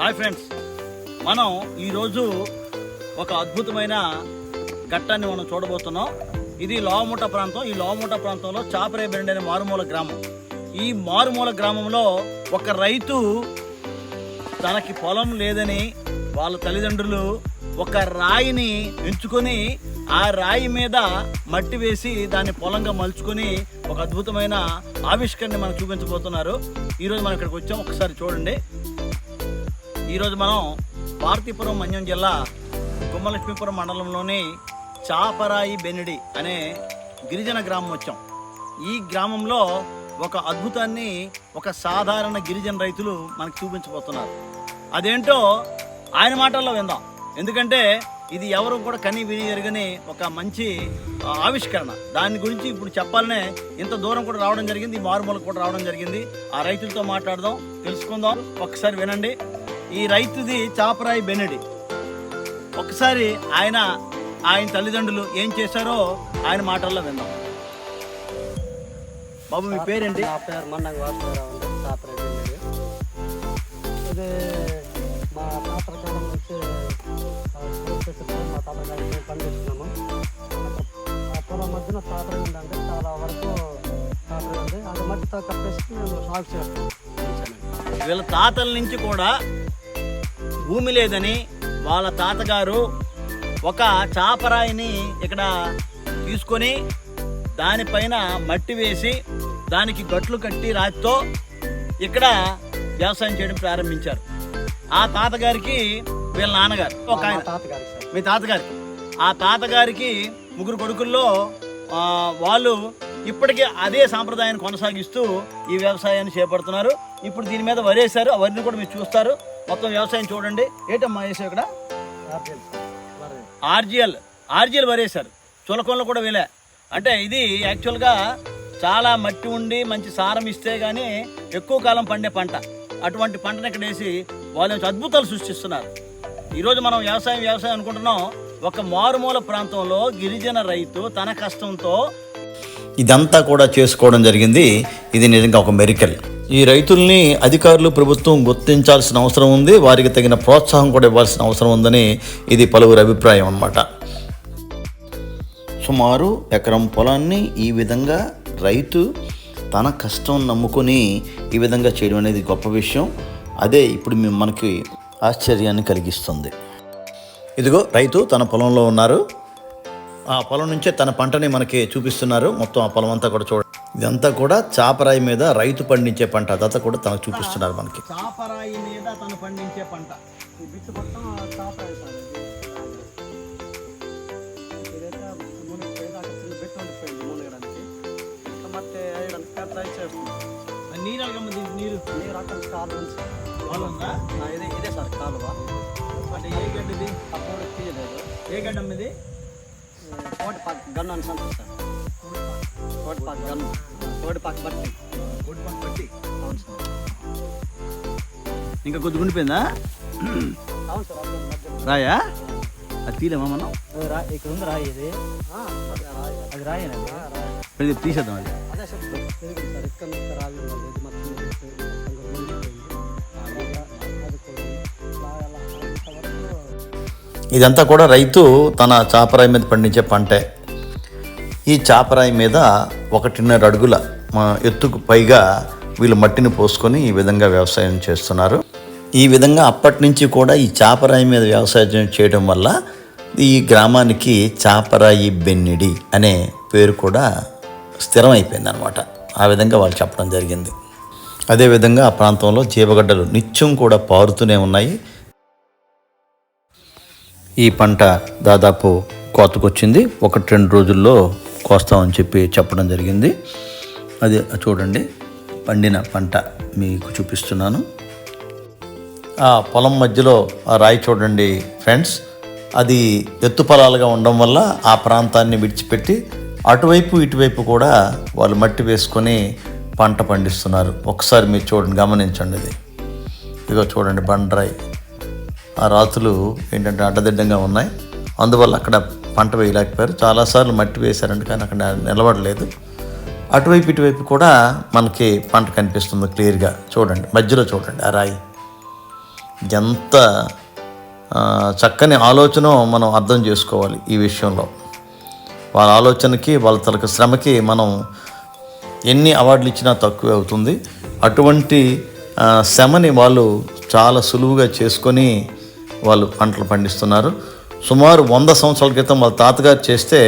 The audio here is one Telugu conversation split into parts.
Hi friends. మనం ఈరోజు ఒక అద్భుతమైన ఘట్టాన్ని మనం చూడబోతున్నాం. ఇది లోవముట ప్రాంతం. ఈ లోవముట ప్రాంతంలో చాపరే బెండ్ అనే మారుమూల గ్రామం. ఈ మారుమూల గ్రామంలో ఒక రైతు తనకి పొలం లేదని వాళ్ళ తల్లిదండ్రులు ఒక రాయిని ఎంచుకొని ఆ రాయి మీద మట్టి వేసి దాన్ని పొలంగా మలుచుకొని ఒక అద్భుతమైన ఆవిష్కరణ మనకు చూపించబోతున్నారు. ఈరోజు మనం ఇక్కడికి వచ్చాం. ఒకసారి చూడండి. ఈరోజు మనం పార్తీపురం మన్యం జిల్లా గుమ్మలక్ష్మీపురం మండలంలోని చాపరాయి బెనిడి అనే గిరిజన గ్రామం వచ్చాం. ఈ గ్రామంలో ఒక అద్భుతాన్ని ఒక సాధారణ గిరిజన రైతులు మనకు చూపించబోతున్నారు. అదేంటో ఆయన మాటల్లో విందాం. ఎందుకంటే ఇది ఎవరు కూడా కని విని ఎరగని ఒక మంచి ఆవిష్కరణ. దాని గురించి ఇప్పుడు చెప్పాలనే ఇంత దూరం కూడా రావడం జరిగింది మారుమూలకు కూడా రావడం జరిగింది. ఆ రైతులతో మాట్లాడదాం తెలుసుకుందాం. ఒకసారి వినండి. ఈ రైతుది చాపరాయి బెనడి. ఒకసారి ఆయన ఆయన తల్లిదండ్రులు ఏం చేశారో ఆయన మాటల్లో విందాం. బాబు మీ పేరేంటి? నా పేరు మండంగ వాసుదేవరావు అండి. తాతరావు వెళ్ళేది ఇది మా తాతల కాలం నుంచి ఆ, పూర్తి చేసేటప్పుడు మా తాతల కాలం మేము పండిస్తున్నాము. ఆ పొలం మధ్యన తాతర ఉందండి. చాలా వరకు తాతర ఉంది. అది మట్టితో కప్పేసి మేము సాగు చేస్తాం. వీళ్ళ తాతల నుంచి కూడా భూమి లేదని వాళ్ళ తాతగారు ఒక చాపరాయిని ఇక్కడ తీసుకొని దానిపైన మట్టి వేసి దానికి గట్లు కట్టి రాతితో ఇక్కడ వ్యవసాయం చేయడం ప్రారంభించారు. ఆ తాతగారికి వీళ్ళ నాన్నగారు ఒక ఆయన. తాతగారు మీ తాతగారికి ఆ తాతగారికి ముగ్గురు కొడుకుల్లో వాళ్ళు ఇప్పటికీ అదే సాంప్రదాయాన్ని కొనసాగిస్తూ ఈ వ్యవసాయాన్ని చేపడుతున్నారు. ఇప్పుడు దీని మీద వరేశారు అవన్నీ వరిని కూడా మీరు చూస్తారు. మొత్తం వ్యవసాయం చూడండి. ఏంటమ్మా వేసావు ఇక్కడ? ఆర్జీఎల్. ఆర్జిఎల్. వరేశారు. చులకంలో కూడా వేలే అంటే ఇది యాక్చువల్గా చాలా మట్టి ఉండి మంచి సారం ఇస్తే కానీ ఎక్కువ కాలం పండే పంట. అటువంటి పంటను ఇక్కడ వేసి వాళ్ళు అద్భుతాలు సృష్టిస్తున్నారు. ఈరోజు మనం వ్యవసాయం వ్యవసాయం అనుకుంటున్నాం. ఒక మారుమూల ప్రాంతంలో గిరిజన రైతు తన కష్టంతో ఇదంతా కూడా చేసుకోవడం జరిగింది. ఇది నిజంగా ఒక మెరికల్. ఈ రైతుల్ని అధికారులు ప్రభుత్వం గుర్తించాల్సిన అవసరం ఉంది. వారికి తగిన ప్రోత్సాహం కూడా ఇవ్వాల్సిన అవసరం ఉందని ఇది పలువురి అభిప్రాయం అన్నమాట. సుమారు ఎకరం పొలాన్ని ఈ విధంగా రైతు తన కష్టం నమ్ముకొని ఈ విధంగా చేయడం అనేది గొప్ప విషయం. అదే ఇప్పుడు మేము మనకి ఆశ్చర్యాన్ని కలిగిస్తుంది. ఇదిగో రైతు తన పొలంలో ఉన్నారు. ఆ పొలం నుంచే తన పంటని మనకి చూపిస్తున్నారు. మొత్తం ఆ పొలం అంతా కూడా చూడ ఇదంతా కూడా చాపరాయి మీద రైతు పండించే పంట. అదంతా కూడా తనకు చూపిస్తున్నారు మనకి. చాపరాయి మీద తను పండించే పంట. నీరు నీరు నీరు అక్కడ కాలువ ఉంది సార్ కాలువ ఉందా? ఆ, ఇదే ఇదే సార్ కాలువ అంటే ఏ గడ్డిది అప్పుడు తీయలేదు ఏ గడ్డమ్మ ఇది కోటిపాక్ గన్ను బట్టి కోడిపంట పట్టి అవును సార్. ఇంకా కొద్ది గుండిపోయిందా? అవును సార్. రాయా? అది తీలేమా మనం? ఇక్కడ ఉంది రాయి ఇది? ఆ, అదే రాయి. తీసేద్దాం అది. ఇదంతా కూడా రైతు తన చాపరాయి మీద పండించే పంటే. ఈ చాపరాయి మీద ఒకటిన్నర అడుగుల ఎత్తుకు పైగా వీళ్ళు మట్టిని పోసుకొని ఈ విధంగా వ్యవసాయం చేస్తున్నారు. ఈ విధంగా అప్పటి నుంచి కూడా ఈ చాపరాయి మీద వ్యవసాయం చేయడం వల్ల ఈ గ్రామానికి చాపరాయి బెన్నిడి అనే పేరు కూడా స్థిరమైపోయింది అనమాట ఆ విధంగా వాళ్ళు చెప్పడం జరిగింది. అదేవిధంగా ఆ ప్రాంతంలో జీవగడ్డలు నిత్యం కూడా పారుతూనే ఉన్నాయి. ఈ పంట దాదాపు కోతకొచ్చింది. ఒకటి రెండు రోజుల్లో కోస్తామని చెప్పి చెప్పడం జరిగింది. అది చూడండి. పండిన పంట మీకు చూపిస్తున్నాను. ఆ పొలం మధ్యలో ఆ రాయి చూడండి ఫ్రెండ్స్. అది ఎత్తు పొలాలుగా ఉండడం వల్ల ఆ ప్రాంతాన్ని విడిచిపెట్టి అటువైపు ఇటువైపు కూడా వాళ్ళు మట్టి వేసుకొని పంట పండిస్తున్నారు. ఒకసారి మీరు చూడండి గమనించండి ఇది ఇదిగో చూడండి బండరాయి. ఆ రాతులు ఏంటంటే అడ్డదిడ్డంగా ఉన్నాయి. అందువల్ల అక్కడ పంట వేయలేకపోయారు. చాలాసార్లు మట్టి వేశారంటే కానీ అక్కడ నిలబడలేదు. అటువైపు ఇటువైపు కూడా మనకి పంట కనిపిస్తుంది క్లియర్గా. చూడండి. మధ్యలో చూడండి ఆ రాయి. ఎంత చక్కని ఆలోచన మనం అర్థం చేసుకోవాలి ఈ విషయంలో. వాళ్ళ ఆలోచనకి వాళ్ళ తలకు శ్రమకి మనం ఎన్ని అవార్డులు ఇచ్చినా తక్కువే అవుతుంది. అటువంటి శ్రమని వాళ్ళు చాలా సులువుగా చేసుకొని వాళ్ళు పంటలు పండిస్తున్నారు. సుమారు వంద సంవత్సరాల క్రితం వాళ్ళ తాతగారు చేస్తే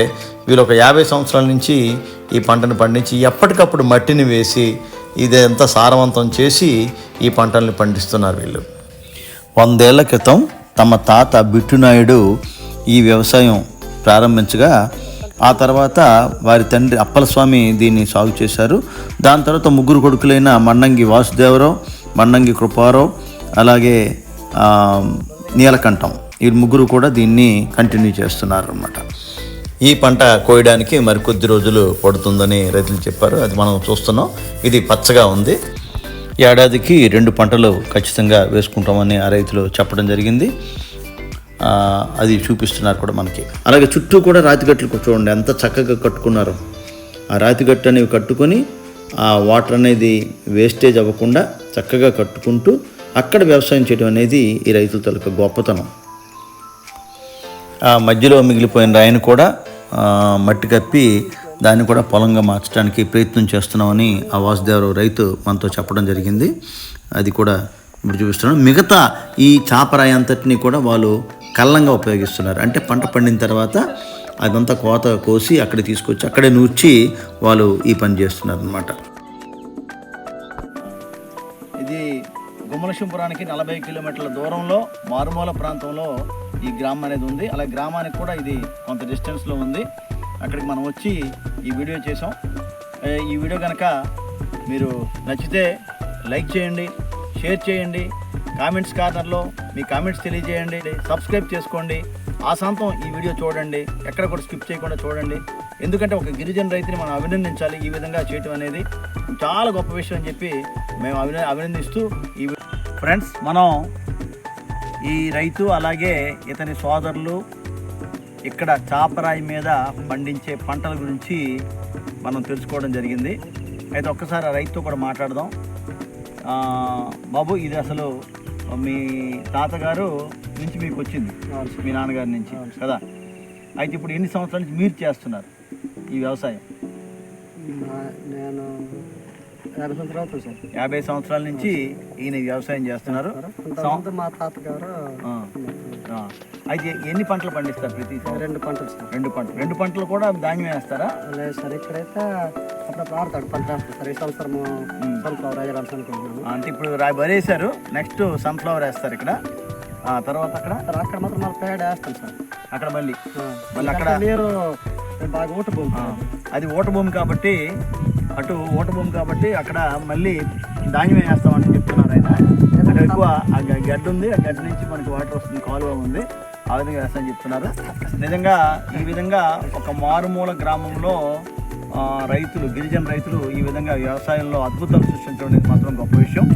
వీళ్ళు ఒక యాభై సంవత్సరాల నుంచి ఈ పంటను పండించి ఎప్పటికప్పుడు మట్టిని వేసి ఇదంతా సారవంతం చేసి ఈ పంటల్ని పండిస్తున్నారు వీళ్ళు. వందేళ్ళ క్రితం తమ తాత బిట్టునాయుడు ఈ వ్యవసాయం ప్రారంభించగా ఆ తర్వాత వారి తండ్రి అప్పలస్వామి దీన్ని సాగు చేశారు. దాని తర్వాత ముగ్గురు కొడుకులైన మన్నంగి వాసుదేవరావు మన్నంగి కృపారావు అలాగే నీలకంఠం. ఈ ముగ్గురు కూడా దీన్ని కంటిన్యూ చేస్తున్నారు అన్నమాట ఈ పంట కోయడానికి మరికొద్ది రోజులు పడుతుందని రైతులు చెప్పారు. అది మనం చూస్తున్నాం. ఇది పచ్చగా ఉంది. ఏడాదికి రెండు పంటలు ఖచ్చితంగా వేసుకుంటామని ఆ రైతులు చెప్పడం జరిగింది. అది చూపిస్తున్నారు కూడా మనకి. అలాగే చుట్టూ కూడా రాతిగట్లు చూడండి ఎంత చక్కగా కట్టుకున్నారు. ఆ రాతిగట్టు అనేవి కట్టుకొని ఆ వాటర్ అనేది వేస్టేజ్ అవ్వకుండా చక్కగా కట్టుకుంటూ అక్కడ వ్యవసాయం చేయడం అనేది ఈ రైతుల తలక గొప్పతనం. ఆ మధ్యలో మిగిలిపోయిన రాయిని కూడా మట్టి కప్పి దాన్ని కూడా పొలంగా మార్చడానికి ప్రయత్నం చేస్తున్నామని ఆ వాసుదేవరావు రైతు మనతో చెప్పడం జరిగింది. అది కూడా ఇప్పుడు చూపిస్తున్నాను. మిగతా ఈ చాపరాయి అంతటిని కూడా వాళ్ళు కళ్ళంగా ఉపయోగిస్తున్నారు. అంటే పంట పండిన తర్వాత అదంతా కోత కోసి అక్కడ తీసుకొచ్చి అక్కడే నూర్చి వాళ్ళు ఈ పని చేస్తున్నారు అనమాట ఇది గుమ్మలక్ష్మపురానికి నలభై కిలోమీటర్ల దూరంలో మారుమూల ప్రాంతంలో ఈ గ్రామం అనేది ఉంది. అలా గ్రామానికి కూడా ఇది కొంత డిస్టెన్స్లో ఉంది. అక్కడికి మనం వచ్చి ఈ వీడియో చేసాం. ఈ వీడియో కనుక మీరు నచ్చితే లైక్ చేయండి షేర్ చేయండి కామెంట్స్ కార్నర్లో మీ కామెంట్స్ తెలియజేయండి సబ్స్క్రైబ్ చేసుకోండి. ఆ సాంతం ఈ వీడియో చూడండి. ఎక్కడ కూడా స్కిప్ చేయకుండా చూడండి. ఎందుకంటే ఒక గిరిజన రైతుని మనం అభినందించాలి ఈ విధంగా చేయటం అనేది చాలా గొప్ప విషయం అని చెప్పి మేము అభిన అభినందిస్తూ ఈ ఫ్రెండ్స్ మనం ఈ రైతు అలాగే ఇతని సోదరులు ఇక్కడ చాపరాయి మీద పండించే పంటల గురించి మనం తెలుసుకోవడం జరిగింది. అయితే ఒక్కసారి ఆ రైతుతో కూడా మాట్లాడదాం. బాబు ఇది అసలు మీ తాతగారు నుంచి మీకు వచ్చింది? మీ నాన్నగారి నుంచి కదా? అయితే ఇప్పుడు ఎన్ని సంవత్సరాల నుంచి మీరు చేస్తున్నారు ఈ వ్యవసాయం? నేను యాభై సంవత్సరాలు నుంచి ఈయన వ్యవసాయం చేస్తున్నారు. మా తాతగారు. అయితే ఎన్ని పంటలు పండిస్తారు ప్రతి సంవత్సరం? రెండు పంటలు రెండు పంటలు రెండు పంటలు కూడా ధాన్యం వేస్తారా? లేదు సార్ ఇక్కడైతే ఆడతాడు పంట సార్. ఈ సంవత్సరము సన్ఫ్లవర్ వేయాలని అనుకుంటున్నాను. అంటే ఇప్పుడు రా వరేశారు నెక్స్ట్ సన్ఫ్లవర్ వేస్తారు ఇక్కడ. ఆ తర్వాత అక్కడ? అక్కడ మాత్రం మళ్ళీ పేడ వేస్తాను సార్. అక్కడ మళ్ళీ. మళ్ళీ అక్కడ? నీరు బాగా ఊట భూమి అది ఓట భూమి కాబట్టి అటు ఓట భూమి కాబట్టి అక్కడ మళ్ళీ ధాన్యం వేస్తామని చెప్తున్నారు ఆయన. అక్కడ ఎక్కువ ఆ గడ్డ ఉంది ఆ గడ్డ నుంచి మనకి వాటర్ వస్తుంది కాలువ ఉంది. ఆ విధంగా వేస్తామని చెప్తున్నారు. నిజంగా ఈ విధంగా ఒక మారుమూల గ్రామంలో రైతులు గిరిజన రైతులు ఈ విధంగా వ్యవసాయంలో అద్భుతాలు సృష్టించడం అనేది మాత్రం గొప్ప విషయం.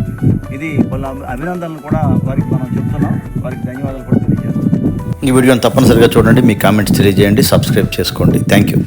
ఇది వాళ్ళ అభినందనలు కూడా వారికి మనం చెప్తున్నాం. వారికి ధన్యవాదాలు కూడా తెలియజేస్తున్నాం. ఈ వీడియోని తప్పనిసరిగా చూడండి. మీ కామెంట్స్ తెలియజేయండి. సబ్స్క్రైబ్ చేసుకోండి. Thank you.